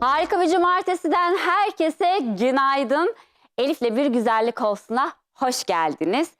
Harika bir cumartesiden herkese günaydın. Elif'le bir güzellik olsuna hoş geldiniz.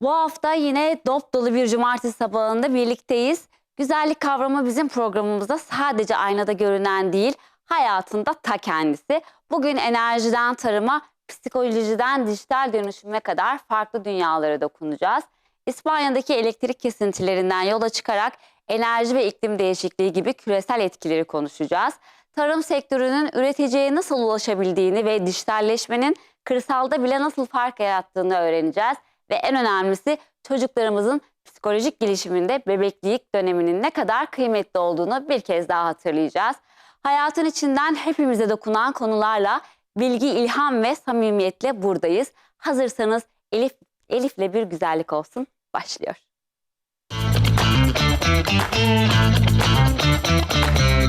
Bu hafta yine dop dolu bir cumartesi sabahında birlikteyiz. Güzellik kavramı bizim programımızda sadece aynada görünen değil, hayatında ta kendisi. Bugün enerjiden tarıma, psikolojiden dijital dönüşüme kadar farklı dünyalara dokunacağız. İspanya'daki elektrik kesintilerinden yola çıkarak enerji ve iklim değişikliği gibi küresel etkileri konuşacağız. Tarım sektörünün üreticiye nasıl ulaşabildiğini ve dijitalleşmenin kırsalda bile nasıl fark yarattığını öğreneceğiz. Ve en önemlisi çocuklarımızın psikolojik gelişiminde bebeklik döneminin ne kadar kıymetli olduğunu bir kez daha hatırlayacağız. Hayatın içinden hepimize dokunan konularla bilgi, ilham ve samimiyetle buradayız. Hazırsanız Elif Elif'le bir güzellik olsun başlıyor.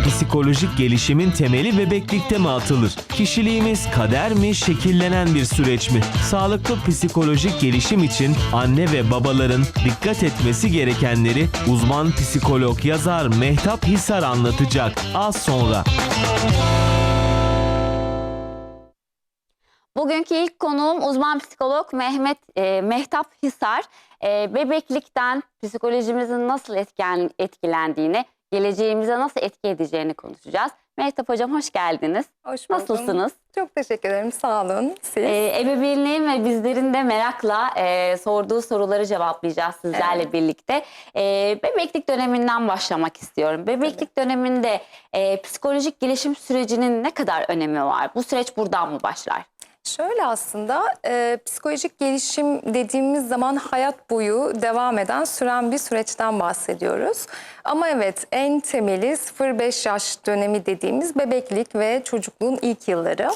Psikolojik gelişimin temeli bebeklikte mi atılır? Kişiliğimiz kader mi, şekillenen bir süreç mi? Sağlıklı psikolojik gelişim için anne ve babaların dikkat etmesi gerekenleri uzman psikolog yazar Mehtap Hisar anlatacak az sonra. Bugünkü ilk konuğum uzman psikolog Mehmet e, Mehtap Hisar. E, bebeklikten psikolojimizin nasıl etken, etkilendiğini, geleceğimize nasıl etki edeceğini konuşacağız. Mehtap Hocam hoş geldiniz. Hoş buldum. Nasılsınız? Çok teşekkür ederim. Sağ olun. Siz? E, ebeveynliğin ve bizlerin de merakla e, sorduğu soruları cevaplayacağız sizlerle birlikte. E, bebeklik döneminden başlamak istiyorum. Bebeklik döneminde e, psikolojik gelişim sürecinin ne kadar önemi var? Bu süreç buradan mı başlar? Şöyle aslında e, psikolojik gelişim dediğimiz zaman hayat boyu devam eden süren bir süreçten bahsediyoruz. Ama evet en temeli 0-5 yaş dönemi dediğimiz bebeklik ve çocukluğun ilk yılları.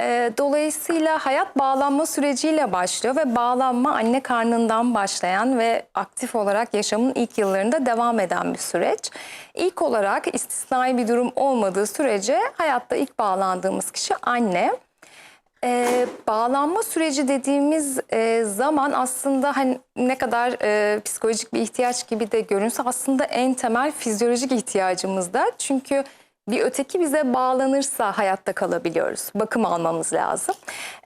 E, dolayısıyla hayat bağlanma süreciyle başlıyor ve bağlanma anne karnından başlayan ve aktif olarak yaşamın ilk yıllarında devam eden bir süreç. İlk olarak istisnai bir durum olmadığı sürece hayatta ilk bağlandığımız kişi anne. Ee, bağlanma süreci dediğimiz e, zaman aslında hani ne kadar e, psikolojik bir ihtiyaç gibi de görünse aslında en temel fizyolojik ihtiyacımız da. Çünkü bir öteki bize bağlanırsa hayatta kalabiliyoruz. Bakım almamız lazım.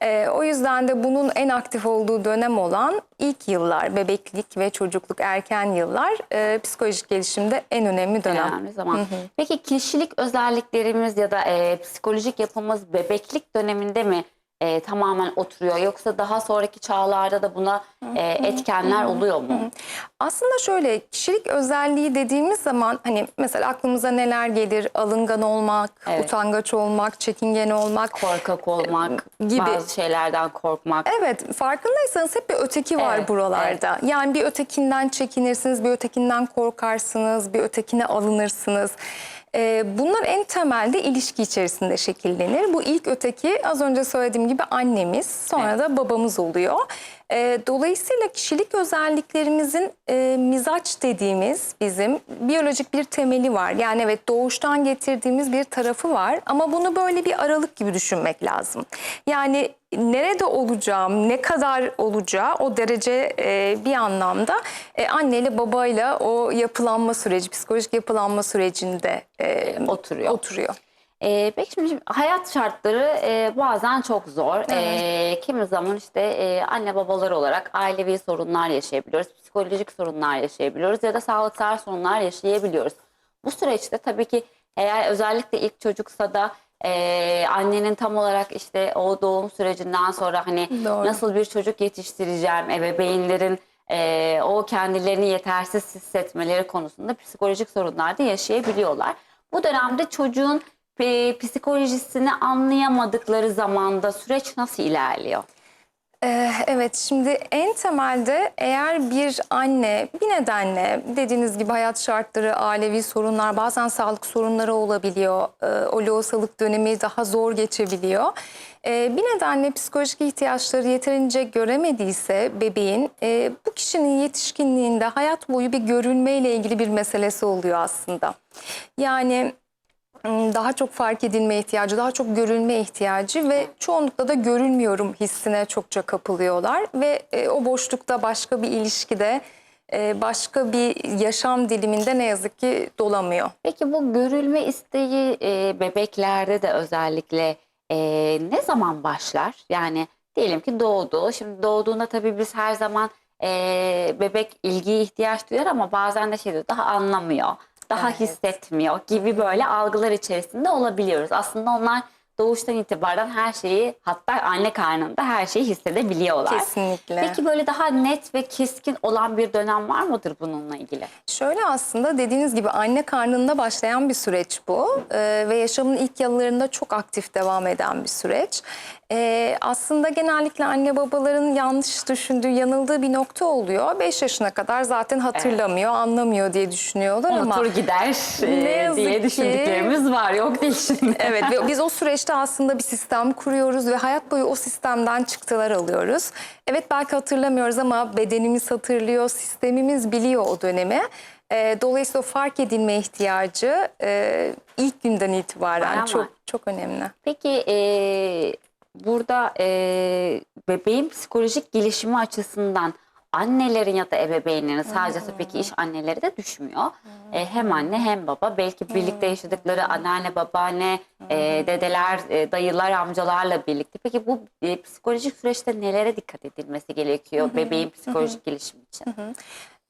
Ee, o yüzden de bunun en aktif olduğu dönem olan ilk yıllar, bebeklik ve çocukluk erken yıllar e, psikolojik gelişimde en önemli dönem. önemli zaman. Peki kişilik özelliklerimiz ya da e, psikolojik yapımız bebeklik döneminde mi e, tamamen oturuyor yoksa daha sonraki çağlarda da buna e, etkenler oluyor mu? Aslında şöyle kişilik özelliği dediğimiz zaman hani mesela aklımıza neler gelir? Alıngan olmak, Evet. utangaç olmak, çekingen olmak. Korkak olmak, Gibi. bazı şeylerden korkmak. Evet farkındaysanız hep bir öteki var Evet, buralarda. Yani bir ötekinden çekinirsiniz, bir ötekinden korkarsınız, bir ötekine alınırsınız. Ee, bunlar en temelde ilişki içerisinde şekillenir. Bu ilk öteki az önce söylediğim gibi annemiz sonra Evet. da babamız oluyor. Ee, dolayısıyla kişilik özelliklerimizin e, mizaç dediğimiz bizim biyolojik bir temeli var. Yani evet doğuştan getirdiğimiz bir tarafı var ama bunu böyle bir aralık gibi düşünmek lazım. Yani nerede olacağım, ne kadar olacağı o derece e, bir anlamda e, anneyle babayla o yapılanma süreci, psikolojik yapılanma sürecinde e, Oturuyor. oturuyor. E, peki şimdi hayat şartları e, bazen çok zor. E, kimi zaman işte e, anne babalar olarak ailevi sorunlar yaşayabiliyoruz, psikolojik sorunlar yaşayabiliyoruz ya da sağlıksal sorunlar yaşayabiliyoruz. Bu süreçte tabii ki eğer özellikle ilk çocuksa da e, annenin tam olarak işte o doğum sürecinden sonra hani Doğru. nasıl bir çocuk yetiştireceğim, ebeveynlerin e, o kendilerini yetersiz hissetmeleri konusunda psikolojik sorunlar da yaşayabiliyorlar. Bu dönemde çocuğun e, psikolojisini anlayamadıkları zamanda süreç nasıl ilerliyor? Ee, evet şimdi en temelde eğer bir anne bir nedenle dediğiniz gibi hayat şartları, ailevi sorunlar bazen sağlık sorunları olabiliyor. Ee, o lohusalık dönemi daha zor geçebiliyor. Ee, bir nedenle psikolojik ihtiyaçları yeterince göremediyse bebeğin bu kişinin yetişkinliğinde hayat boyu bir görülmeyle ilgili bir meselesi oluyor aslında. Yani daha çok fark edilme ihtiyacı, daha çok görülme ihtiyacı ve çoğunlukla da görülmüyorum hissine çokça kapılıyorlar ve e, o boşlukta başka bir ilişkide, e, başka bir yaşam diliminde ne yazık ki dolamıyor. Peki bu görülme isteği e, bebeklerde de özellikle e, ne zaman başlar? Yani diyelim ki doğdu. Şimdi doğduğunda tabii biz her zaman e, bebek ilgiye ihtiyaç duyar ama bazen de şey diyor daha anlamıyor, daha Evet. hissetmiyor gibi böyle algılar içerisinde olabiliyoruz. Aslında onlar doğuştan itibaren her şeyi hatta anne karnında her şeyi hissedebiliyorlar. Kesinlikle. Peki böyle daha net ve keskin olan bir dönem var mıdır bununla ilgili? Şöyle aslında dediğiniz gibi anne karnında başlayan bir süreç bu Ee, ve yaşamın ilk yıllarında çok aktif devam eden bir süreç. Ee, aslında genellikle anne babaların yanlış düşündüğü, yanıldığı bir nokta oluyor. 5 yaşına kadar zaten hatırlamıyor, anlamıyor diye düşünüyorlar ama... Unutur gider Ne e, yazık diye ki- düşündüklerimiz var yok değil şimdi. Evet ve biz o süreçte aslında bir sistem kuruyoruz ve hayat boyu o sistemden çıktılar alıyoruz. Evet belki hatırlamıyoruz ama bedenimiz hatırlıyor, sistemimiz biliyor o dönemi. Ee, dolayısıyla fark edilme ihtiyacı e, ilk günden itibaren çok çok önemli. Peki e, burada e, bebeğin psikolojik gelişimi açısından annelerin ya da ebeveynlerin sadece tabii ki iş anneleri de düşmüyor. E, hem anne hem baba. Belki birlikte yaşadıkları anneanne, babaanne, e, dedeler, e, dayılar, amcalarla birlikte. Peki bu e, psikolojik süreçte nelere dikkat edilmesi gerekiyor bebeğin psikolojik gelişimi için?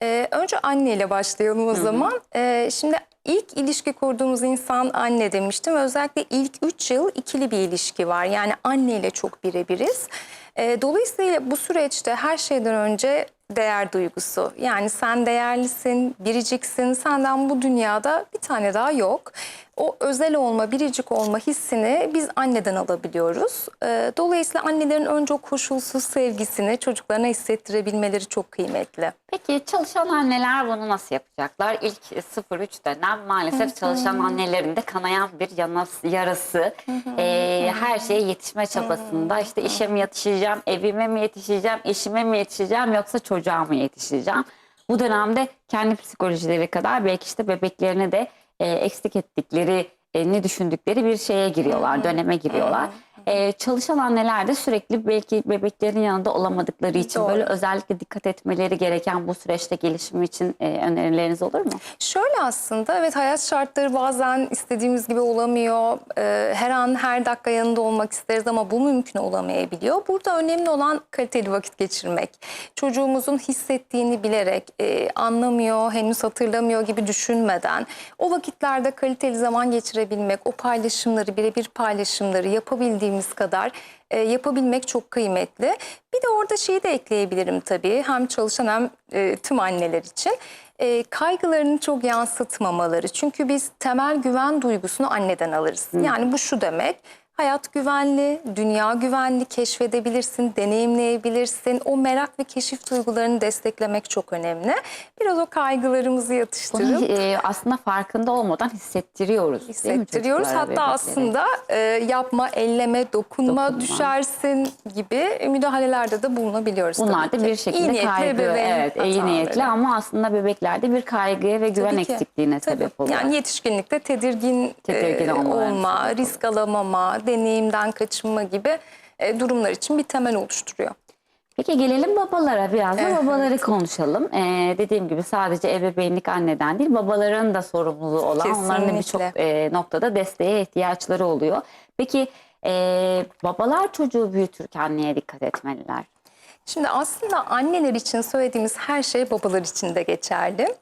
Ee, önce anneyle başlayalım o zaman. Ee, şimdi ilk ilişki kurduğumuz insan anne demiştim. Özellikle ilk 3 yıl ikili bir ilişki var. Yani anneyle çok birebiriz. Ee, dolayısıyla bu süreçte her şeyden önce değer duygusu. Yani sen değerlisin, biriciksin. Senden bu dünyada bir tane daha yok. O özel olma, biricik olma hissini biz anneden alabiliyoruz. Ee, dolayısıyla annelerin önce o koşulsuz sevgisini çocuklarına hissettirebilmeleri çok kıymetli. Peki çalışan anneler bunu nasıl yapacaklar? İlk 0-3 dönem maalesef çalışan annelerin de kanayan bir yanas, yarası. Ee, her şeye yetişme çabasında işte işe mi yetişeceğim, evime mi yetişeceğim, eşime mi yetişeceğim yoksa çocuğa mı yetişeceğim? Bu dönemde kendi psikolojileri kadar belki işte bebeklerine de e, eksik ettikleri, e, ne düşündükleri bir şeye giriyorlar, döneme giriyorlar. Ee, çalışan anneler de sürekli belki bebeklerin yanında olamadıkları için Doğru. böyle özellikle dikkat etmeleri gereken bu süreçte gelişimi için e, önerileriniz olur mu? Şöyle aslında evet hayat şartları bazen istediğimiz gibi olamıyor. Ee, her an her dakika yanında olmak isteriz ama bu mümkün olamayabiliyor. Burada önemli olan kaliteli vakit geçirmek. Çocuğumuzun hissettiğini bilerek e, anlamıyor, henüz hatırlamıyor gibi düşünmeden o vakitlerde kaliteli zaman geçirebilmek, o paylaşımları, birebir paylaşımları yapabildiğimiz kadar e, yapabilmek çok kıymetli. Bir de orada şeyi de ekleyebilirim tabii. Hem çalışan hem e, tüm anneler için. E, kaygılarını çok yansıtmamaları. Çünkü biz temel güven duygusunu anneden alırız. Yani bu şu demek. Hayat güvenli, dünya güvenli, keşfedebilirsin, deneyimleyebilirsin. O merak ve keşif duygularını desteklemek çok önemli. Biraz o kaygılarımızı Bunu yatıştırıp e, aslında farkında olmadan hissettiriyoruz. hissettiriyoruz. Hatta bebeklere? aslında e, yapma, elleme, dokunma, Dokunma. düşersin gibi müdahalelerde de bulunabiliyoruz. Bunlar da bir şekilde İyi kaygı, evet, iyi hataları. niyetli ama aslında bebeklerde bir kaygıya ve güven eksikliğine Tabii. sebep oluyor. Yani yetişkinlikte tedirgin, Tedirgin e, olma, sebep risk alamama, deneyimden kaçınma gibi e, durumlar için bir temel oluşturuyor. Peki gelelim babalara biraz da babaları konuşalım. Ee, dediğim gibi sadece ebeveynlik anneden değil babaların da sorumluluğu olan onların da birçok Kesinlikle. e, noktada desteğe ihtiyaçları oluyor. Peki e, babalar çocuğu büyütürken neye dikkat etmeliler? Şimdi aslında anneler için söylediğimiz her şey babalar için de geçerli.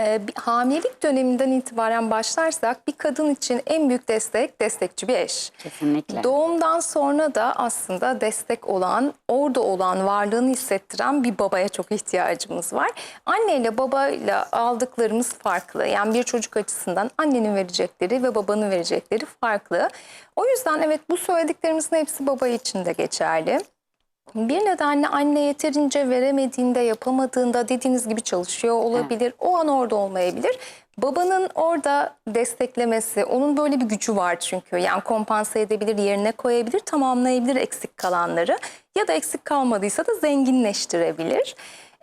Ee, bir hamilelik döneminden itibaren başlarsak bir kadın için en büyük destek destekçi bir eş. Kesinlikle. Doğumdan sonra da aslında destek olan, orada olan, varlığını hissettiren bir babaya çok ihtiyacımız var. Anneyle babayla aldıklarımız farklı. Yani bir çocuk açısından annenin verecekleri ve babanın verecekleri farklı. O yüzden evet bu söylediklerimizin hepsi baba için de geçerli. Bir nedenle anne yeterince veremediğinde, yapamadığında dediğiniz gibi çalışıyor olabilir. O an orada olmayabilir. Babanın orada desteklemesi, onun böyle bir gücü var çünkü. Yani kompanse edebilir, yerine koyabilir, tamamlayabilir eksik kalanları. Ya da eksik kalmadıysa da zenginleştirebilir.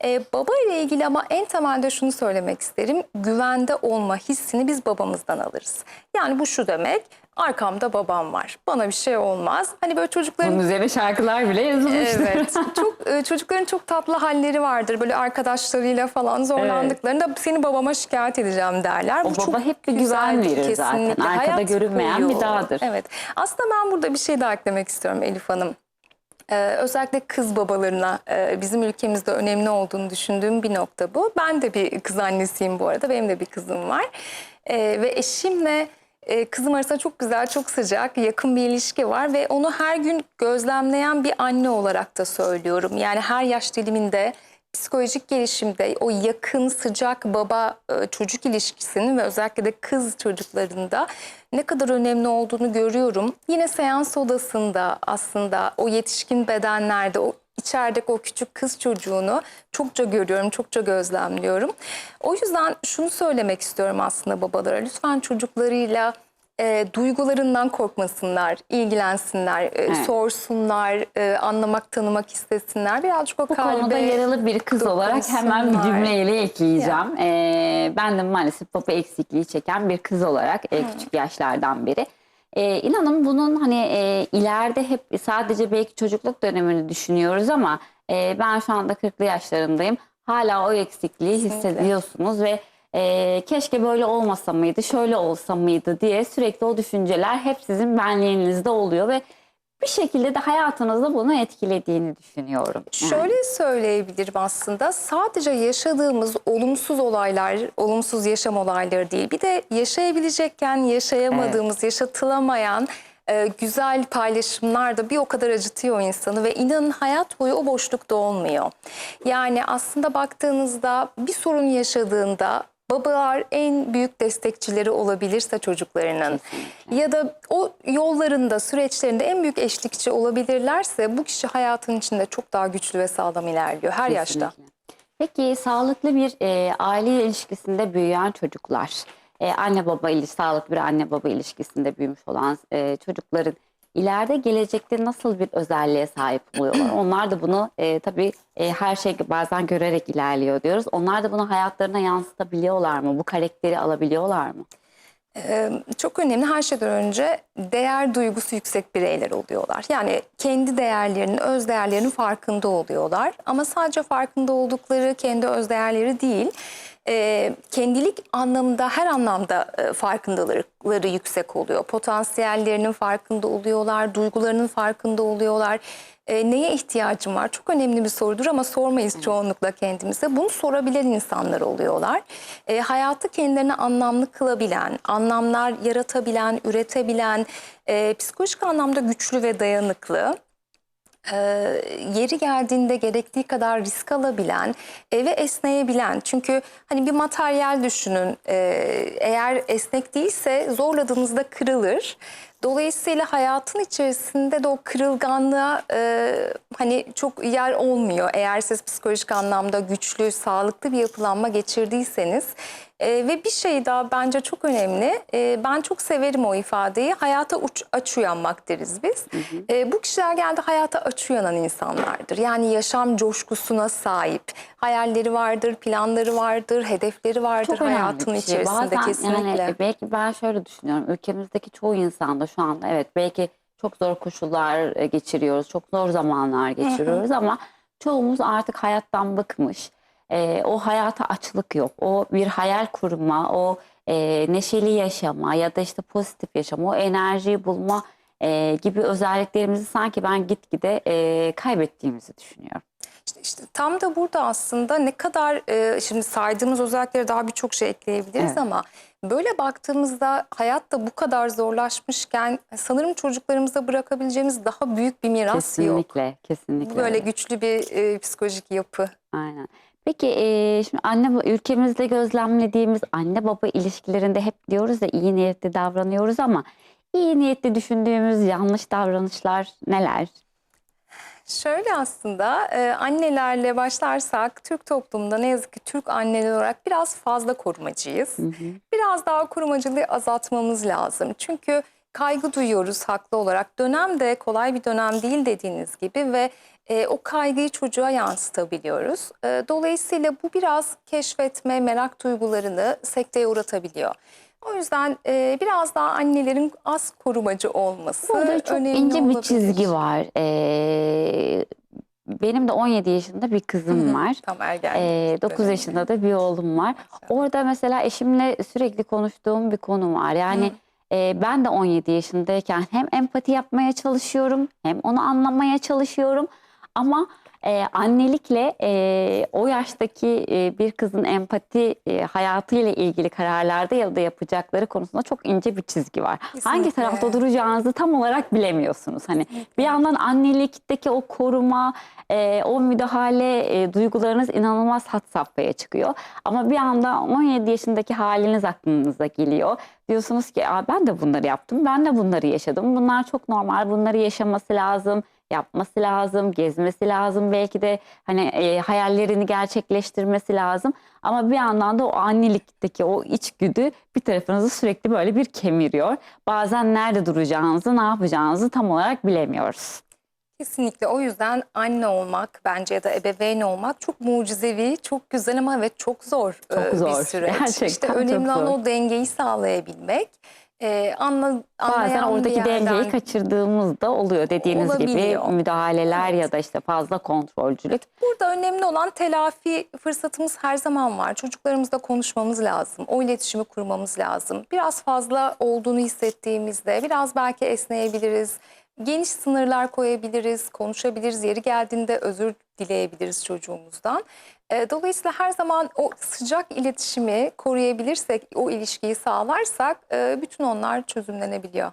Ee, baba ile ilgili ama en temelde şunu söylemek isterim. Güvende olma hissini biz babamızdan alırız. Yani bu şu demek, arkamda babam var. Bana bir şey olmaz. Hani böyle çocukların Bunun üzerine şarkılar bile yazılmıştır. Evet. çok e, çocukların çok tatlı halleri vardır. Böyle arkadaşlarıyla falan zorlandıklarında seni babama şikayet edeceğim derler. O baba hep bir güven verir zaten. Arkada görünmeyen bir dağdır. Evet. Aslında ben burada bir şey daha eklemek istiyorum Elif Hanım. Ee, özellikle kız babalarına e, bizim ülkemizde önemli olduğunu düşündüğüm bir nokta bu. Ben de bir kız annesiyim bu arada. Benim de bir kızım var. Ee, ve eşimle e, kızım arasında çok güzel, çok sıcak, yakın bir ilişki var. Ve onu her gün gözlemleyen bir anne olarak da söylüyorum. Yani her yaş diliminde psikolojik gelişimde o yakın, sıcak baba e, çocuk ilişkisinin ve özellikle de kız çocuklarında ne kadar önemli olduğunu görüyorum. Yine seans odasında aslında o yetişkin bedenlerde o içerideki o küçük kız çocuğunu çokça görüyorum, çokça gözlemliyorum. O yüzden şunu söylemek istiyorum aslında babalara. Lütfen çocuklarıyla e, duygularından korkmasınlar, ilgilensinler, e, Evet. sorsunlar, e, anlamak, tanımak istesinler. Birazcık o Bu kalbe... konuda yaralı bir kız olarak hemen bir cümleyle ekleyeceğim. Ee, ben de maalesef baba eksikliği çeken bir kız olarak e, küçük yaşlardan beri. Ee, inanın bunun hani e, ileride hep sadece belki çocukluk dönemini düşünüyoruz ama e, ben şu anda 40'lı yaşlarındayım. Hala o eksikliği hissediyorsunuz ve e, keşke böyle olmasa mıydı, şöyle olsa mıydı diye sürekli o düşünceler hep sizin benliğinizde oluyor ve bir şekilde de hayatınızda bunu etkilediğini düşünüyorum. Yani. Şöyle söyleyebilirim aslında sadece yaşadığımız olumsuz olaylar, olumsuz yaşam olayları değil. Bir de yaşayabilecekken yaşayamadığımız, yaşatılamayan e, güzel paylaşımlar da bir o kadar acıtıyor insanı ve inanın hayat boyu o boşlukta olmuyor. Yani aslında baktığınızda bir sorun yaşadığında babalar en büyük destekçileri olabilirse çocuklarının ya da o yollarında, süreçlerinde en büyük eşlikçi olabilirlerse bu kişi hayatın içinde çok daha güçlü ve sağlam ilerliyor her yaşta. Kesinlikle. Peki sağlıklı bir e, aile ilişkisinde büyüyen çocuklar, e, anne baba ilişkisi, sağlıklı bir anne baba ilişkisinde büyümüş olan e, çocukların ileride gelecekte nasıl bir özelliğe sahip oluyorlar? Onlar da bunu e, tabii e, her şey bazen görerek ilerliyor diyoruz. Onlar da bunu hayatlarına yansıtabiliyorlar mı? Bu karakteri alabiliyorlar mı? Çok önemli her şeyden önce değer duygusu yüksek bireyler oluyorlar. Yani kendi değerlerinin, öz değerlerinin farkında oluyorlar. Ama sadece farkında oldukları kendi öz değerleri değil, kendilik anlamında her anlamda farkındalıkları yüksek oluyor. Potansiyellerinin farkında oluyorlar, duygularının farkında oluyorlar. E, neye ihtiyacım var? Çok önemli bir sorudur ama sormayız çoğunlukla kendimize. Bunu sorabilen insanlar oluyorlar. E, hayatı kendilerine anlamlı kılabilen, anlamlar yaratabilen, üretebilen, e, psikolojik anlamda güçlü ve dayanıklı e, yeri geldiğinde gerektiği kadar risk alabilen ve esneyebilen. Çünkü hani bir materyal düşünün e, eğer esnek değilse zorladığınızda kırılır. Dolayısıyla hayatın içerisinde de o kırılganlığa e, hani çok yer olmuyor. Eğer siz psikolojik anlamda güçlü, sağlıklı bir yapılanma geçirdiyseniz. E, ve bir şey daha bence çok önemli. E, ben çok severim o ifadeyi. Hayata uç, aç uyanmak deriz biz. E, bu kişiler geldi hayata aç uyanan insanlardır. Yani yaşam coşkusuna sahip. Hayalleri vardır, planları vardır, hedefleri vardır Çok hayatın şey. içerisinde Bazen kesinlikle. Yani belki ben şöyle düşünüyorum. Ülkemizdeki çoğu insanda şu anda evet belki çok zor koşullar e, geçiriyoruz. Çok zor zamanlar geçiriyoruz ama çoğumuz artık hayattan bıkmış. E, o hayata açlık yok. O bir hayal kurma, o e, neşeli yaşama ya da işte pozitif yaşama, o enerjiyi bulma e, gibi özelliklerimizi sanki ben gitgide e, kaybettiğimizi düşünüyorum. İşte, işte tam da burada aslında ne kadar e, şimdi saydığımız özelliklere daha birçok şey ekleyebiliriz Evet. ama böyle baktığımızda hayat da bu kadar zorlaşmışken sanırım çocuklarımıza bırakabileceğimiz daha büyük bir miras yok. Kesinlikle, kesinlikle. Böyle öyle. güçlü bir e, psikolojik yapı. Aynen. Peki e, şimdi anne ülkemizde gözlemlediğimiz anne baba ilişkilerinde hep diyoruz ya iyi niyetli davranıyoruz ama iyi niyetli düşündüğümüz yanlış davranışlar neler? Şöyle aslında e, annelerle başlarsak Türk toplumunda ne yazık ki Türk anneler olarak biraz fazla korumacıyız. Biraz daha korumacılığı azaltmamız lazım. Çünkü kaygı duyuyoruz haklı olarak. Dönem de kolay bir dönem değil dediğiniz gibi ve e, o kaygıyı çocuğa yansıtabiliyoruz. E, dolayısıyla bu biraz keşfetme, merak duygularını sekteye uğratabiliyor. O yüzden e, biraz daha annelerin az korumacı olması Burada çok önemli ince bir olabilir. çizgi var. Ee, benim de 17 yaşında bir kızım var. Tam ergen. Ee, 9 dönemi. yaşında da bir oğlum var. Orada mesela eşimle sürekli konuştuğum bir konu var. Yani e, ben de 17 yaşındayken hem empati yapmaya çalışıyorum hem onu anlamaya çalışıyorum. Ama e, annelikle e, o yaştaki e, bir kızın empati e, hayatıyla ilgili kararlarda ya da yapacakları konusunda çok ince bir çizgi var. Hangi Kesinlikle. tarafta duracağınızı tam olarak bilemiyorsunuz. Hani bir yandan annelikteki o koruma, e, o müdahale e, duygularınız inanılmaz had safhaya çıkıyor. Ama bir anda 17 yaşındaki haliniz aklınıza geliyor. Diyorsunuz ki ben de bunları yaptım, ben de bunları yaşadım. Bunlar çok normal, bunları yaşaması lazım, yapması lazım, gezmesi lazım. Belki de hani e, hayallerini gerçekleştirmesi lazım. Ama bir yandan da o annelikteki o içgüdü bir tarafınızı sürekli böyle bir kemiriyor. Bazen nerede duracağınızı, ne yapacağınızı tam olarak bilemiyoruz. Kesinlikle o yüzden anne olmak bence ya da ebeveyn olmak çok mucizevi, çok güzel ama evet çok zor, Çok e, bir zor. süreç. Gerçekten işte önemli olan o dengeyi sağlayabilmek. E, anla, Bazen oradaki dengeyi kaçırdığımız da oluyor dediğiniz gibi Olabiliyor. müdahaleler ya da işte fazla kontrolcülük. Burada önemli olan telafi fırsatımız her zaman var. Çocuklarımızla konuşmamız lazım. O iletişimi kurmamız lazım. Biraz fazla olduğunu hissettiğimizde biraz belki esneyebiliriz. Geniş sınırlar koyabiliriz, konuşabiliriz. Yeri geldiğinde özür dileyebiliriz çocuğumuzdan. E, Dolayısıyla her zaman o sıcak iletişimi koruyabilirsek, o ilişkiyi sağlarsak e, bütün onlar çözümlenebiliyor.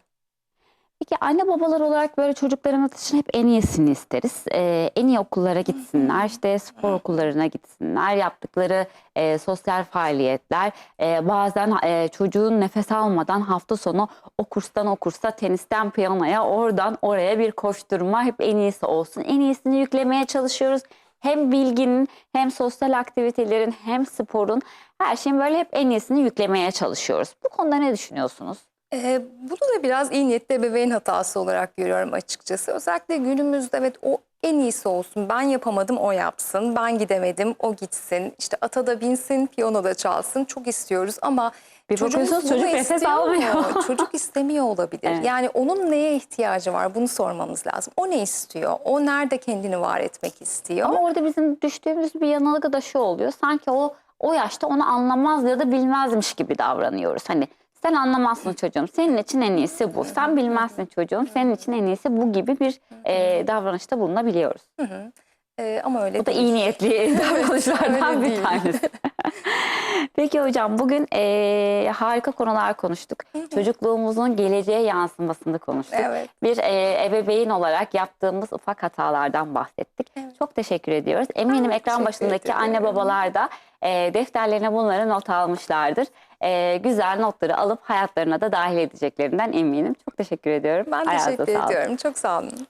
Peki anne babalar olarak böyle çocuklarımız için hep en iyisini isteriz. Ee, en iyi okullara gitsinler, işte spor okullarına gitsinler, yaptıkları e, sosyal faaliyetler. e, bazen e, çocuğun nefes almadan hafta sonu o kurstan o kursa, tenisten piyanoya, oradan oraya bir koşturma hep en iyisi olsun. En iyisini yüklemeye çalışıyoruz. Hem bilginin hem sosyal aktivitelerin hem sporun her şeyin böyle hep en iyisini yüklemeye çalışıyoruz. Bu konuda ne düşünüyorsunuz? Ee, bunu da biraz iyi niyetli ebeveyn hatası olarak görüyorum açıkçası. Özellikle günümüzde evet o en iyisi olsun. Ben yapamadım o yapsın. Ben gidemedim o gitsin. İşte ata da binsin, piyano da çalsın. Çok istiyoruz ama Bir çocuğumuz çocuk nefes mu? almıyor. Çocuk istemiyor olabilir. Evet. Yani onun neye ihtiyacı var bunu sormamız lazım. O ne istiyor? O nerede kendini var etmek istiyor? Ama orada bizim düştüğümüz bir yanılgı da şu oluyor. Sanki o o yaşta onu anlamaz ya da bilmezmiş gibi davranıyoruz. Hani sen anlamazsın çocuğum. Senin için en iyisi bu. Sen bilmezsin çocuğum. Senin için en iyisi bu gibi bir e, davranışta bulunabiliyoruz. Ee, ama öyle Bu da değil. iyi niyetli davranışlardan bir tanesi. Peki hocam bugün e, harika konular konuştuk. Çocukluğumuzun geleceğe yansımasını konuştuk. Evet. Bir e, ebeveyn olarak yaptığımız ufak hatalardan bahsettik. Çok teşekkür ediyoruz. Eminim Ben ekran başındaki anne ederim. babalar da e, defterlerine bunları not almışlardır. E, güzel notları alıp hayatlarına da dahil edeceklerinden eminim. Çok teşekkür ediyorum. Ben Ayağınıza teşekkür ediyorum. Çok sağ olun.